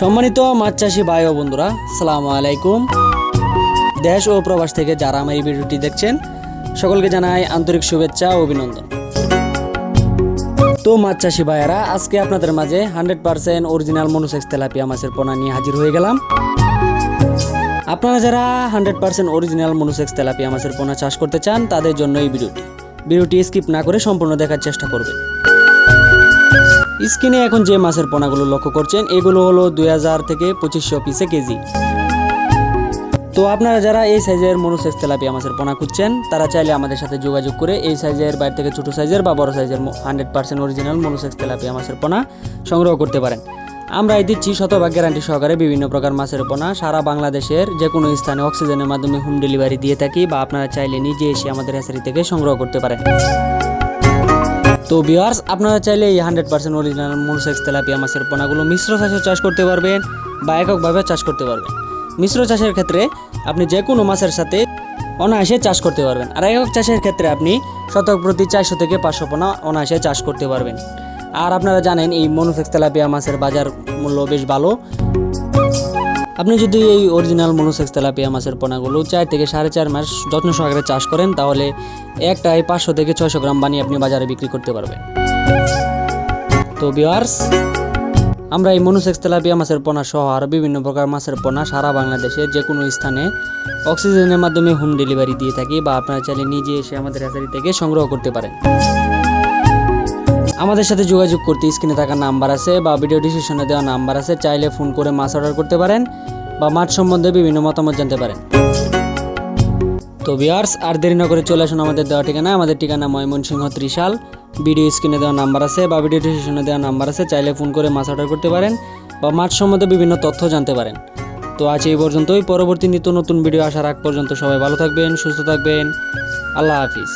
সম্মানিত মাছ চাষি ভাই ও বন্ধুরা সালাম আলাইকুম। দেশ ও প্রবাস থেকে যারা আমার এই ভিডিওটি দেখছেন, সকলকে জানাই আন্তরিক শুভেচ্ছা ও অভিনন্দন। তো মাছ চাষি ভাইয়ারা, আজকে আপনাদের মাঝে hundred percent original monosex tilapia মাছের পোনা নিয়ে হাজির হয়ে গেলাম। আপনারা যারা hundred percent original monosex tilapia মাছের পোনা চাষ করতে চান, তাদের জন্য এই ভিডিওটি। ভিডিওটি স্কিপ না করে সম্পূর্ণ দেখার চেষ্টা করবেন। স্ক্রিনে এখন যে মাছের পোনাগুলো লক্ষ্য করছেন, এগুলো হলো দুই হাজার থেকে পঁচিশশো পিসে কেজি। তো আপনারা যারা এই সাইজের মনোসেক্স তেলাপিয়া মাছের পোনা খুঁজছেন, তারা চাইলে আমাদের সাথে যোগাযোগ করে এই সাইজের বাইরে থেকে ছোটো সাইজের বা বড় সাইজের hundred percent original monosex tilapia মাছের পোনা সংগ্রহ করতে পারেন। আমরা এই দিচ্ছি শতভাগ গ্যারান্টি সহকারে বিভিন্ন প্রকার মাছের পোনা। সারা বাংলাদেশের যে কোনো স্থানে অক্সিজেনের মাধ্যমে হোম ডেলিভারি দিয়ে থাকি বা আপনারা চাইলে নিজে এসে আমাদের হ্যাচারি থেকে সংগ্রহ করতে পারেন। তো ভিউয়ার্স, আপনারা চাইলে এই hundred percent original monosex tilapia মাছের পোনাগুলো মিশ্র চাষে চাষ করতে পারবেন বা এককভাবে চাষ করতে পারবেন। মিশ্র চাষের ক্ষেত্রে আপনি যে কোনো মাছের সাথে অনায়াসে চাষ করতে পারবেন। আর একক চাষের ক্ষেত্রে আপনি শতক প্রতি চারশো থেকে পাঁচশো পোনা অনায়াসে চাষ করতে পারবেন। আর আপনারা জানেন এই মনুসেক্স তেলাপিয়া মাছের বাজার মূল্য বেশ ভালো। আপনি যদি এই অরিজিনাল মনোসেক্স তেলাপিয়া মাছের পোনাগুলো চার থেকে সাড়ে চার মাস যত্ন সহকারে চাষ করেন, তাহলে একটাই পাঁচশো থেকে ছয়শো গ্রাম বানিয়ে আপনি বাজারে বিক্রি করতে পারবেন। তো বিয়ার্স আমরা এই মনোসেক্স তেলাপিয়া মাছের পোনা সহ আরও বিভিন্ন প্রকার মাছের পোনা সারা বাংলাদেশে যে কোনো স্থানে অক্সিজেনের মাধ্যমে হোম ডেলিভারি দিয়ে থাকি বা আপনারা চাইলে নিজে এসে আমাদের হ্যাচারি থেকে সংগ্রহ করতে পারেন। আমাদের সাথে যোগাযোগ করতে স্ক্রিনে থাকা নাম্বার আছে বা ভিডিও ডিসক্রিপশনে দেওয়া নাম্বার আছে, চাইলে ফোন করে মাছ অর্ডার করতে পারেন বা মাছ সম্বন্ধে বিভিন্ন মতামত জানতে পারেন। তো বিয়ার্স আর দেরি না করে চলে আসুন আমাদের দেওয়া ঠিকানা আমাদের ঠিকানা ময়মনসিংহ ত্রিশাল। ভিডিও স্ক্রিনে দেওয়া নাম্বার আছে বা ভিডিও ডিসক্রিপশনে দেওয়া নাম্বার আছে, চাইলে ফোন করে মাছ অর্ডার করতে পারেন বা মাছ সম্বন্ধে বিভিন্ন তথ্য জানতে পারেন। তো আজ এই পর্যন্তই। পরবর্তী নিত্য নতুন ভিডিও আসার আগ পর্যন্ত সবাই ভালো থাকবেন, সুস্থ থাকবেন। আল্লাহ হাফিজ।